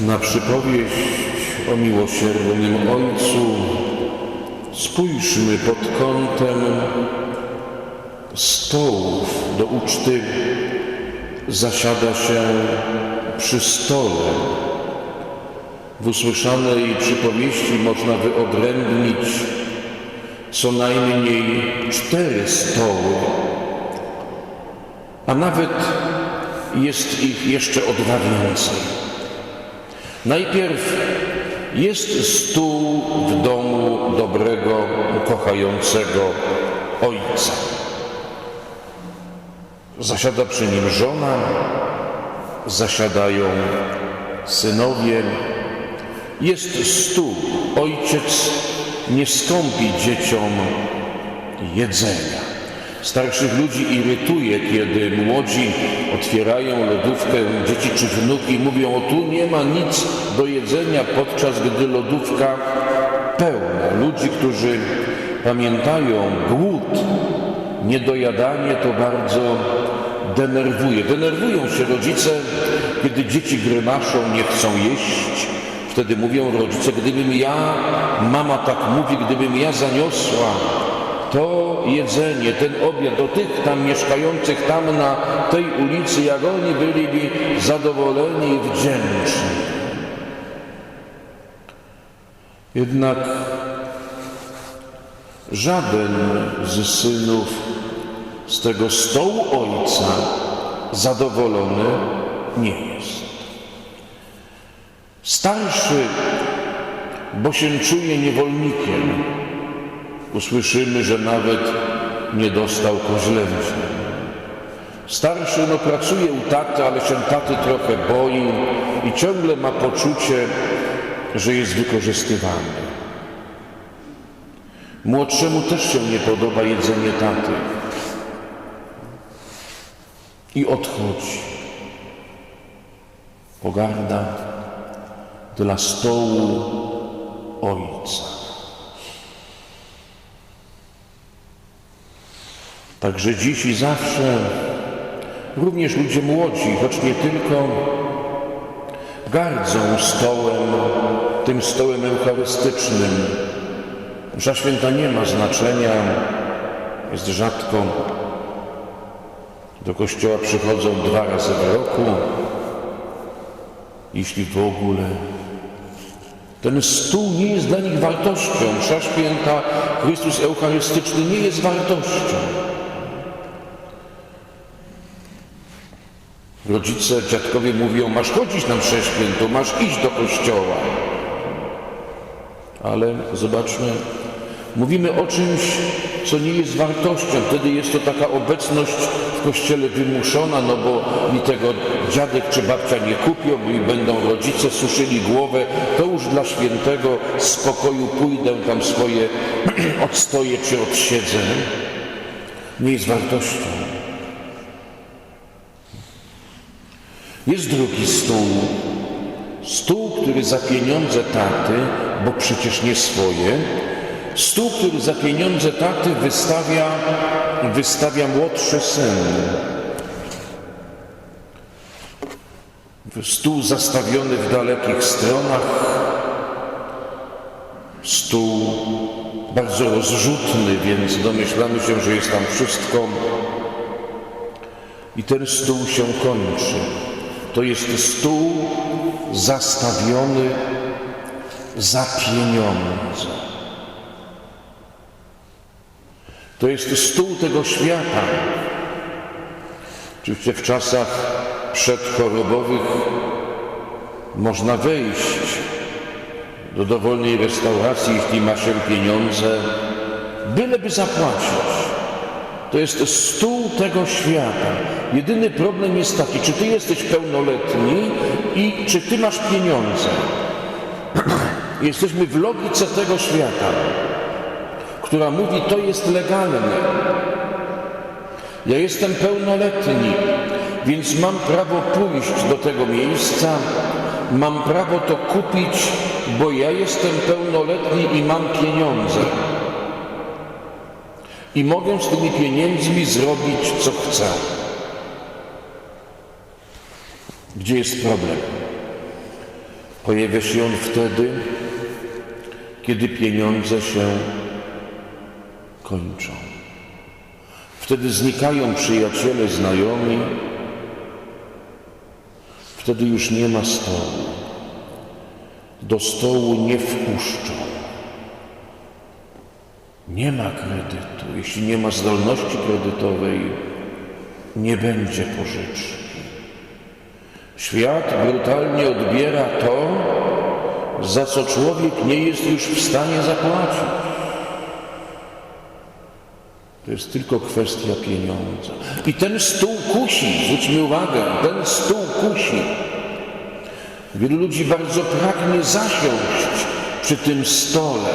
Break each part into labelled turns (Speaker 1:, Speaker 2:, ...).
Speaker 1: Na przypowieść o miłosiernym Ojcu spójrzmy pod kątem stołów do uczty. Zasiada się przy stole. W usłyszanej przypowieści można wyodrębnić co najmniej cztery stoły, a nawet jest ich jeszcze o dwa więcej. Najpierw jest stół w domu dobrego, kochającego ojca. Zasiada przy nim żona, zasiadają synowie. Jest stół. Ojciec nie skąpi dzieciom jedzenia. Starszych ludzi irytuje, kiedy młodzi otwierają lodówkę, dzieci czy wnuki mówią, o tu nie ma nic do jedzenia, podczas gdy lodówka pełna. Ludzi, którzy pamiętają głód, niedojadanie to bardzo denerwuje. Denerwują się rodzice, kiedy dzieci grymaszą, nie chcą jeść. Wtedy mówią rodzice, gdybym ja, mama tak mówi, gdybym ja zaniosła to jedzenie, ten obiad do tych tam mieszkających tam na tej ulicy, jak oni byliby zadowoleni i wdzięczni. Jednak żaden z synów z tego stołu ojca zadowolony nie jest. Starszy, bo się czuje niewolnikiem, usłyszymy, że nawet nie dostał koźlęcia. Starszy no pracuje u taty, ale się taty trochę boi i ciągle ma poczucie, że jest wykorzystywany. Młodszemu też się nie podoba jedzenie taty i odchodzi. Pogarda dla stołu ojca. Także dziś i zawsze również ludzie młodzi, choć nie tylko, gardzą stołem, tym stołem eucharystycznym. Msza święta nie ma znaczenia, jest rzadko. Do kościoła przychodzą dwa razy w roku, jeśli w ogóle. Ten stół nie jest dla nich wartością. Msza święta, Chrystus Eucharystyczny nie jest wartością. Rodzice, dziadkowie mówią, masz chodzić na mszę świętą, masz iść do kościoła. Ale zobaczmy, mówimy o czymś, co nie jest wartością. Wtedy jest to taka obecność w kościele wymuszona, no bo mi tego dziadek czy babcia nie kupią i będą rodzice suszyli głowę, to już dla świętego spokoju pójdę tam swoje odstoję czy odsiedzę. Nie jest wartością. Jest drugi stół. Stół, który za pieniądze taty, bo przecież nie swoje, stół, który za pieniądze taty wystawia, wystawia młodszy syn. Stół zastawiony w dalekich stronach, stół bardzo rozrzutny, więc domyślamy się, że jest tam wszystko. I ten stół się kończy. To jest stół zastawiony za pieniądze. To jest stół tego świata. Oczywiście w czasach przedchorobowych można wejść do dowolnej restauracji, jeśli ma się pieniądze, byleby zapłacić. To jest stół tego świata. Jedyny problem jest taki, czy ty jesteś pełnoletni i czy ty masz pieniądze. Jesteśmy w logice tego świata, która mówi, to jest legalne. Ja jestem pełnoletni, więc mam prawo pójść do tego miejsca, mam prawo to kupić, bo ja jestem pełnoletni i mam pieniądze i mogę z tymi pieniędzmi zrobić, co chcę. Gdzie jest problem? Pojawia się on wtedy, kiedy pieniądze się kończą. Wtedy znikają przyjaciele, znajomi. Wtedy już nie ma stołu. Do stołu nie wpuszczą. Nie ma kredytu. Jeśli nie ma zdolności kredytowej, nie będzie pożyczki. Świat brutalnie odbiera to, za co człowiek nie jest już w stanie zapłacić. To jest tylko kwestia pieniądza. I ten stół kusi, zwróćmy uwagę, ten stół kusi. Wielu ludzi bardzo pragnie zasiąść przy tym stole.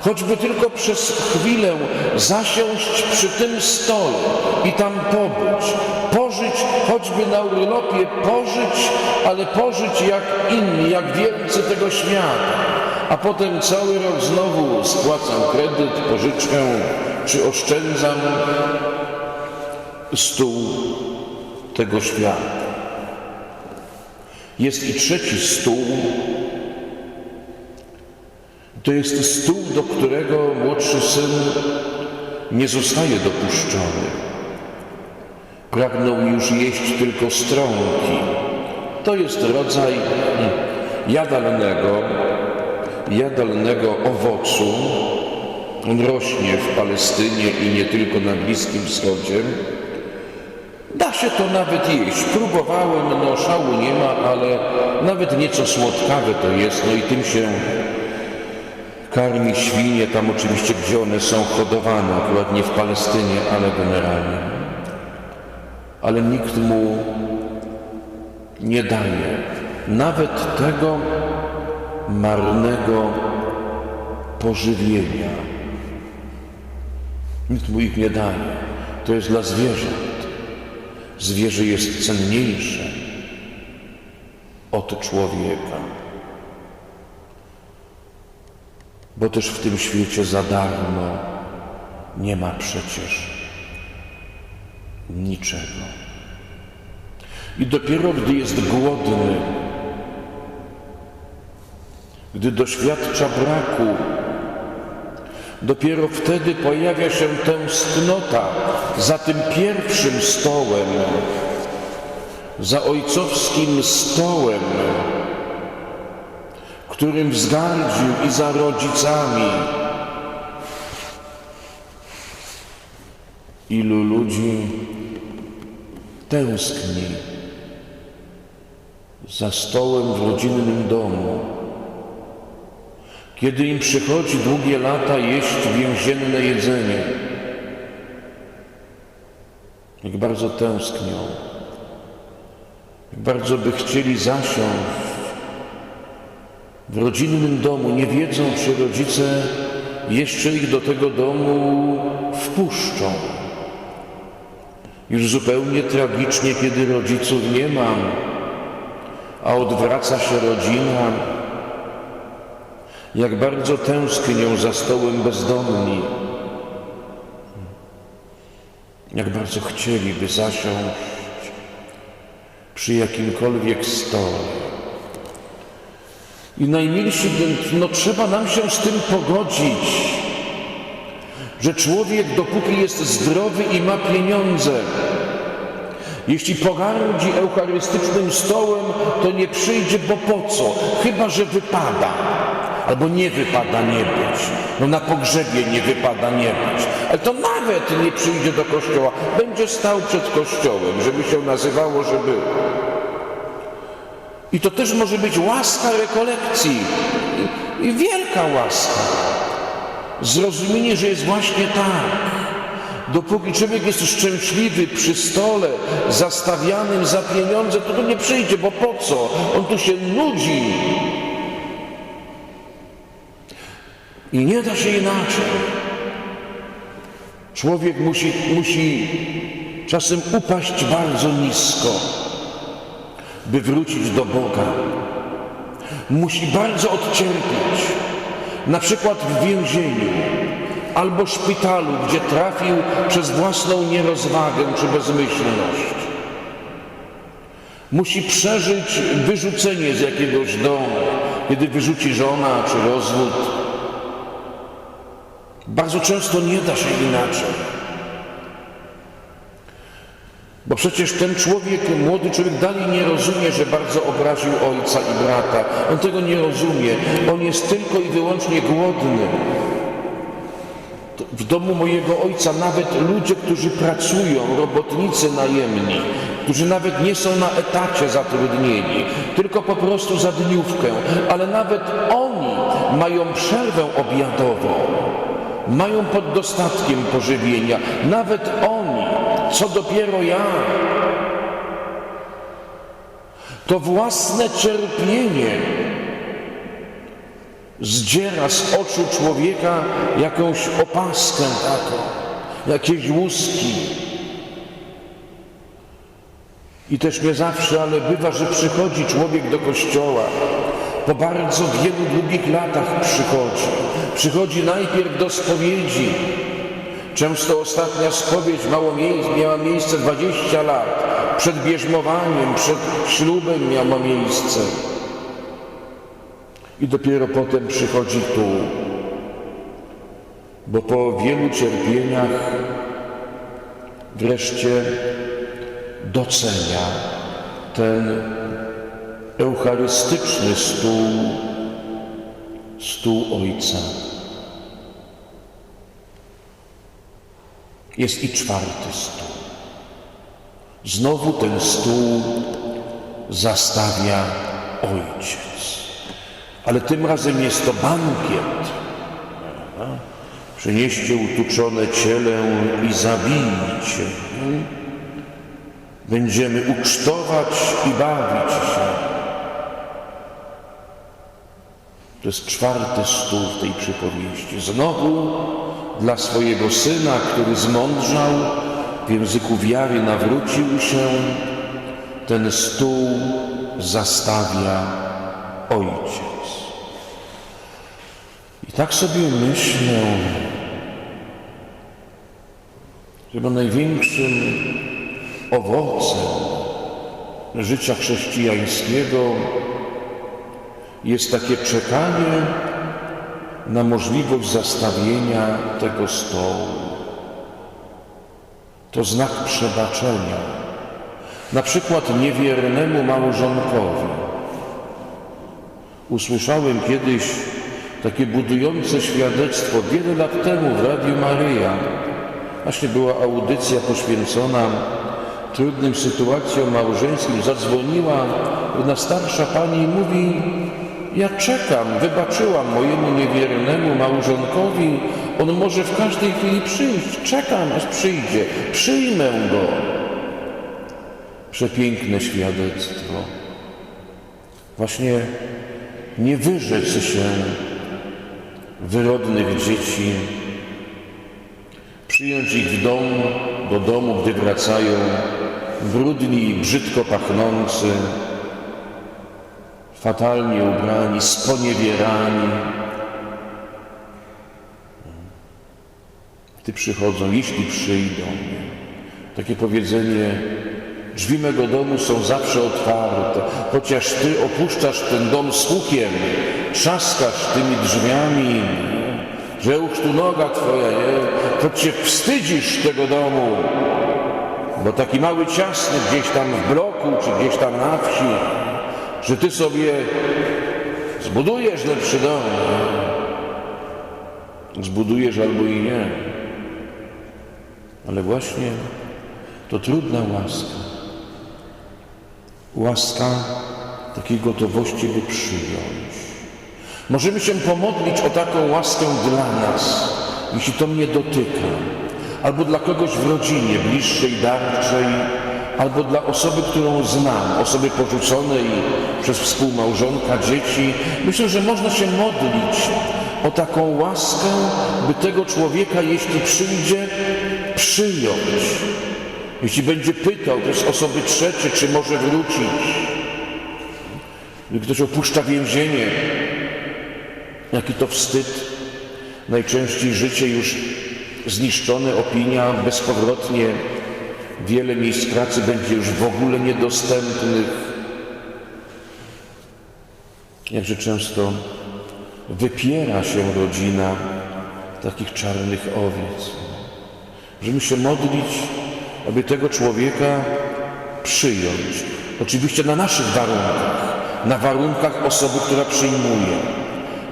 Speaker 1: Choćby tylko przez chwilę zasiąść przy tym stole i tam pobyć, pożyć choćby na urlopie, pożyć, ale pożyć jak inni, jak wielcy tego świata. A potem cały rok znowu spłacam kredyt, pożyczkę, czy oszczędzam stół tego świata. Jest i trzeci stół, to jest stół, do którego młodszy syn nie zostaje dopuszczony. Pragnął już jeść tylko strąki. To jest rodzaj jadalnego, jadalnego owocu. On rośnie w Palestynie i nie tylko na Bliskim Wschodzie. Da się to nawet jeść. Próbowałem, no szału nie ma, ale nawet nieco słodkawe to jest, no i tym się karmi świnie tam oczywiście, gdzie one są hodowane, akurat nie w Palestynie, ale generalnie. Ale nikt mu nie daje nawet tego marnego pożywienia. Nikt mu ich nie daje. To jest dla zwierząt. Zwierzę jest cenniejsze od człowieka. Bo też w tym świecie za darmo nie ma przecież niczego. I dopiero gdy jest głodny, gdy doświadcza braku, dopiero wtedy pojawia się tęsknota za tym pierwszym stołem, za ojcowskim stołem, którym wzgardził i za rodzicami. Ilu ludzi tęskni za stołem w rodzinnym domu, kiedy im przychodzi długie lata jeść więzienne jedzenie. Jak bardzo tęsknią, jak bardzo by chcieli zasiąść w rodzinnym domu, nie wiedzą, czy rodzice jeszcze ich do tego domu wpuszczą. Już zupełnie tragicznie, kiedy rodziców nie ma, a odwraca się rodzina. Jak bardzo tęsknią za stołem bezdomni. Jak bardzo chcieliby zasiąść przy jakimkolwiek stole. I najmilsi, no trzeba nam się z tym pogodzić, że człowiek dopóki jest zdrowy i ma pieniądze, jeśli pogardzi eucharystycznym stołem, to nie przyjdzie, bo po co? Chyba, że wypada. Albo nie wypada nie być. No na pogrzebie nie wypada nie być. Ale to nawet nie przyjdzie do kościoła. Będzie stał przed kościołem, żeby się nazywało, że był. I to też może być łaska rekolekcji. I wielka łaska. Zrozumienie, że jest właśnie tak. Dopóki człowiek jest szczęśliwy przy stole zastawianym za pieniądze, to tu nie przyjdzie, bo po co? On tu się nudzi. I nie da się inaczej. Człowiek musi, musi czasem upaść bardzo nisko by wrócić do Boga. Musi bardzo odcierpieć, na przykład w więzieniu albo szpitalu, gdzie trafił przez własną nierozwagę czy bezmyślność. Musi przeżyć wyrzucenie z jakiegoś domu, kiedy wyrzuci żona czy rozwód. Bardzo często nie da się inaczej. Bo przecież ten człowiek, młody człowiek dalej nie rozumie, że bardzo obraził ojca i brata. On tego nie rozumie. On jest tylko i wyłącznie głodny. W domu mojego ojca nawet ludzie, którzy pracują, robotnicy najemni, którzy nawet nie są na etacie zatrudnieni, tylko po prostu za dniówkę, ale nawet oni mają przerwę obiadową, mają pod dostatkiem pożywienia, nawet oni, co dopiero ja. To własne cierpienie zdziera z oczu człowieka jakąś opaskę taką, jakieś łuski. I też nie zawsze, ale bywa, że przychodzi człowiek do kościoła. Po bardzo wielu długich latach przychodzi. Przychodzi najpierw do spowiedzi. Często ostatnia spowiedź mało miała miejsce 20 lat. Przed bierzmowaniem, przed ślubem miała miejsce. I dopiero potem przychodzi tu, bo po wielu cierpieniach wreszcie docenia ten eucharystyczny stół, stół Ojca. Jest i czwarty stół. Znowu ten stół zastawia Ojciec. Ale tym razem jest to bankiet. Przynieście utuczone ciele i zabijcie. Będziemy ucztować i bawić się. To jest czwarty stół w tej przypowieści. Znowu dla swojego syna, który zmądrzał, w języku wiary nawrócił się, ten stół zastawia Ojciec. I tak sobie myślę, że największym owocem życia chrześcijańskiego jest takie czekanie na możliwość zastawienia tego stołu. To znak przebaczenia. Na przykład niewiernemu małżonkowi. Usłyszałem kiedyś takie budujące świadectwo wiele lat temu w Radiu Maryja. Właśnie była audycja poświęcona trudnym sytuacjom małżeńskim. Zadzwoniła jedna starsza pani i mówi ja czekam, wybaczyłam mojemu niewiernemu małżonkowi, on może w każdej chwili przyjść. Czekam, aż przyjdzie. Przyjmę go. Przepiękne świadectwo. Właśnie nie wyrzec się wyrodnych dzieci, przyjąć ich w dom, do domu, gdy wracają brudni i brzydko pachnący, fatalnie ubrani, sponiewierani. Ty przychodzą, jeśli przyjdą. Takie powiedzenie, drzwi mego domu są zawsze otwarte, chociaż Ty opuszczasz ten dom z hukiem, trzaskasz tymi drzwiami, że już tu noga Twoja, nie? to Cię wstydzisz tego domu, bo taki mały ciasny gdzieś tam w bloku, czy gdzieś tam na wsi, że Ty sobie zbudujesz lepszy dom. Zbudujesz albo i nie. Ale właśnie to trudna łaska. Łaska takiej gotowości, by przyjąć. Możemy się pomodlić o taką łaskę dla nas, jeśli to mnie dotyka, albo dla kogoś w rodzinie, bliższej, darczej, albo dla osoby, którą znam, osoby porzuconej przez współmałżonka, dzieci. Myślę, że można się modlić o taką łaskę, by tego człowieka, jeśli przyjdzie, przyjąć. Jeśli będzie pytał też osoby trzecie, czy może wrócić. Gdy ktoś opuszcza więzienie, jaki to wstyd. Najczęściej życie już zniszczone, opinia bezpowrotnie wiele miejsc pracy będzie już w ogóle niedostępnych. Jakże często wypiera się rodzina takich czarnych owiec. Możemy się modlić, aby tego człowieka przyjąć. Oczywiście na naszych warunkach, na warunkach osoby, która przyjmuje,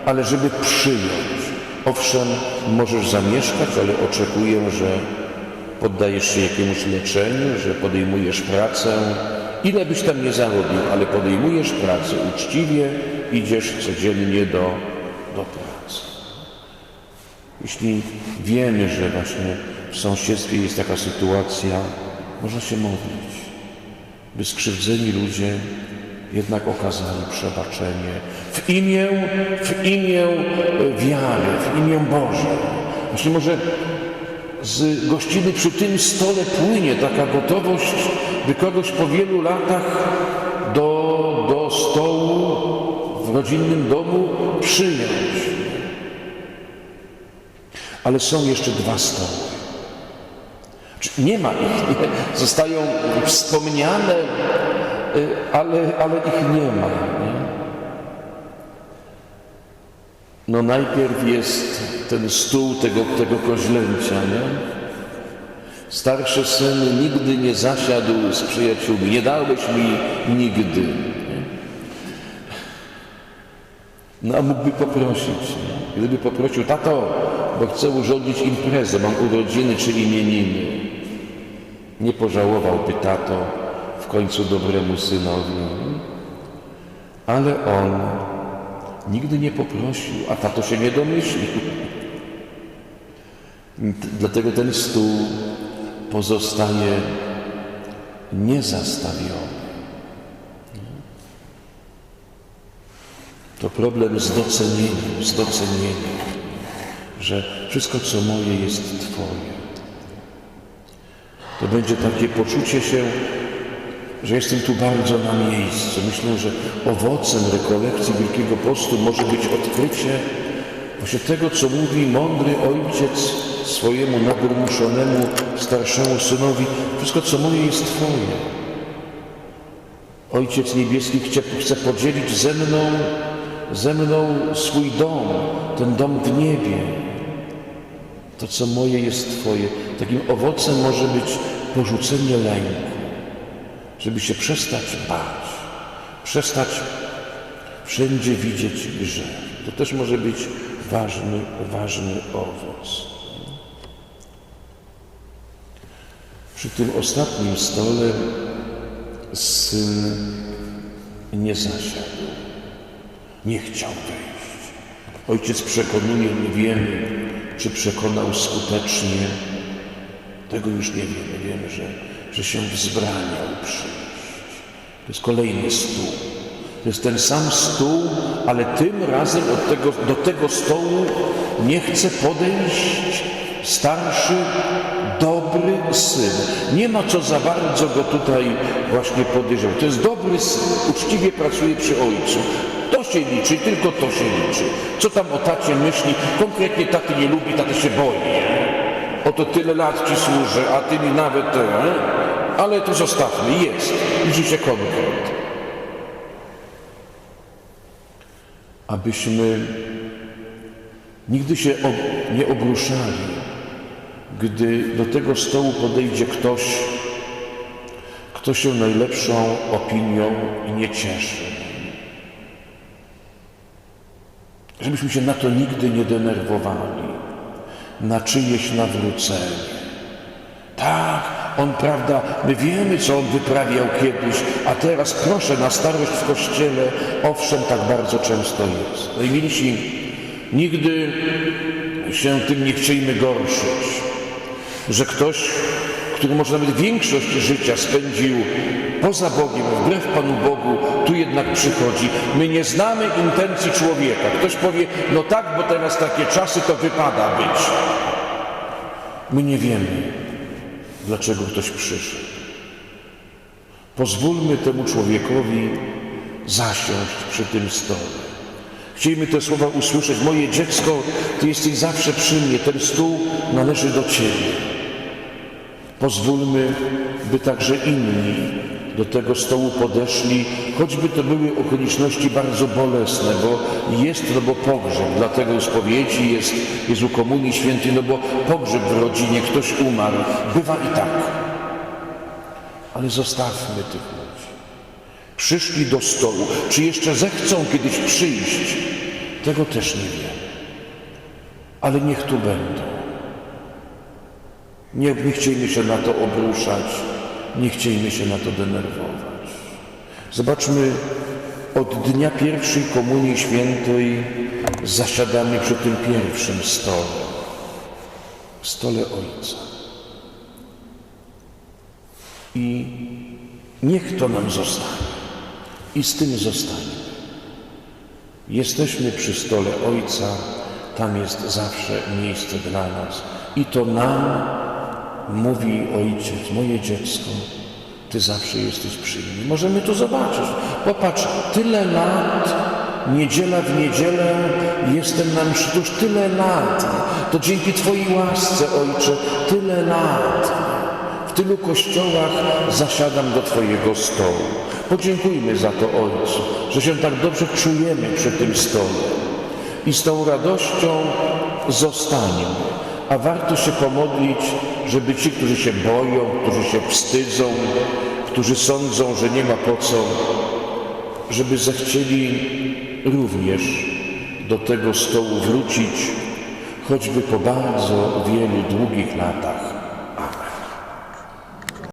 Speaker 1: ale żeby przyjąć. Owszem, możesz zamieszkać, ale oczekuję, że poddajesz się jakiemuś leczeniu, że podejmujesz pracę. Ile byś tam nie zarobił, ale podejmujesz pracę uczciwie, idziesz codziennie do, do pracy. Jeśli wiemy, że właśnie w sąsiedztwie jest taka sytuacja, można się modlić, by skrzywdzeni ludzie jednak okazali przebaczenie w imię, w imię wiary, w imię Boże. Właśnie może z gościny przy tym stole płynie taka gotowość, by kogoś po wielu latach do, do stołu w rodzinnym domu przyjąć. Ale są jeszcze dwa stoły. Nie ma ich, nie? zostają wspomniane, y, ale, ale ich nie ma. Nie? No najpierw jest ten stół tego, tego koźlęcia, nie? Starszy syn nigdy nie zasiadł z przyjaciółmi, nie dałeś mi nigdy. No a mógłby poprosić. Gdyby poprosił, tato, bo chcę urządzić imprezę, mam urodziny czy imieniny. Nie pożałowałby tato w końcu dobremu synowi. Ale on nigdy nie poprosił, a tato się nie domyślił. Dlatego ten stół pozostaje niezastawiony. To problem z docenieniem, z docenieniem, że wszystko, co moje, jest Twoje. To będzie takie poczucie się, że jestem tu bardzo na miejscu. Myślę, że owocem rekolekcji Wielkiego Postu może być odkrycie właśnie tego, co mówi mądry ojciec swojemu naburmuszonemu starszemu synowi. Wszystko, co moje, jest Twoje. Ojciec Niebieski chce, chce podzielić ze mną, ze mną swój dom, ten dom w niebie. To, co moje, jest Twoje. Takim owocem może być porzucenie lęku, żeby się przestać bać, przestać wszędzie widzieć grzech. To też może być ważny, ważny owoc. Przy tym ostatnim stole syn nie zasiadł, nie chciał wejść. Ojciec przekonuje, nie wiemy, czy przekonał skutecznie. Tego już nie wiemy. Wiemy, że, że się wzbraniał przyjść. To jest kolejny stół. To jest ten sam stół, ale tym razem tego, do tego stołu nie chce podejść starszy, dobry syn. Nie ma co za bardzo go tutaj właśnie podejrzewać. To jest dobry syn, uczciwie pracuje przy ojcu. To się liczy, tylko to się liczy. Co tam o tacie myśli? Konkretnie taty nie lubi, taty się boi. Oto tyle lat ci służę, a ty mi nawet te, ale to zostawmy, jest. Liczy się konkret. Abyśmy nigdy się nie obruszali, gdy do tego stołu podejdzie ktoś, kto się najlepszą opinią i nie cieszy. Żebyśmy się na to nigdy nie denerwowali, na czyjeś nawrócenie. Tak, on, prawda, my wiemy, co on wyprawiał kiedyś, a teraz proszę na starość w kościele, owszem, tak bardzo często jest. No i milsi, nigdy się tym nie chciejmy gorszyć, że ktoś, który może nawet większość życia spędził poza Bogiem, wbrew Panu Bogu, tu jednak przychodzi. My nie znamy intencji człowieka. Ktoś powie, no tak, bo teraz takie czasy, to wypada być. My nie wiemy, dlaczego ktoś przyszedł. Pozwólmy temu człowiekowi zasiąść przy tym stole. Chcielibyśmy te słowa usłyszeć. Moje dziecko, Ty jesteś zawsze przy mnie. Ten stół należy do Ciebie. Pozwólmy, by także inni do tego stołu podeszli, choćby to były okoliczności bardzo bolesne, bo jest, no bo pogrzeb, dlatego spowiedzi jest, jest u Komunii Świętej, no bo pogrzeb w rodzinie, ktoś umarł, bywa i tak. Ale zostawmy tych ludzi. Przyszli do stołu. Czy jeszcze zechcą kiedyś przyjść? Tego też nie wiem. Ale niech tu będą. Nie, nie chciejmy się na to obruszać, nie chciejmy się na to denerwować. Zobaczmy, od dnia pierwszej Komunii Świętej zasiadamy przy tym pierwszym stole, stole Ojca. I niech to nam zostanie. I z tym zostanie. Jesteśmy przy stole Ojca, tam jest zawsze miejsce dla nas. I to nam mówi Ojciec, moje dziecko, Ty zawsze jesteś przy mnie. Możemy to zobaczyć. Popatrz, tyle lat, niedziela w niedzielę jestem na mszy, to już tyle lat. To dzięki Twojej łasce, Ojcze, tyle lat. W tylu kościołach zasiadam do Twojego stołu. Podziękujmy za to Ojcu, że się tak dobrze czujemy przy tym stole. I z tą radością zostaniemy. A warto się pomodlić, żeby ci, którzy się boją, którzy się wstydzą, którzy sądzą, że nie ma po co, żeby zechcieli również do tego stołu wrócić, choćby po bardzo wielu długich latach.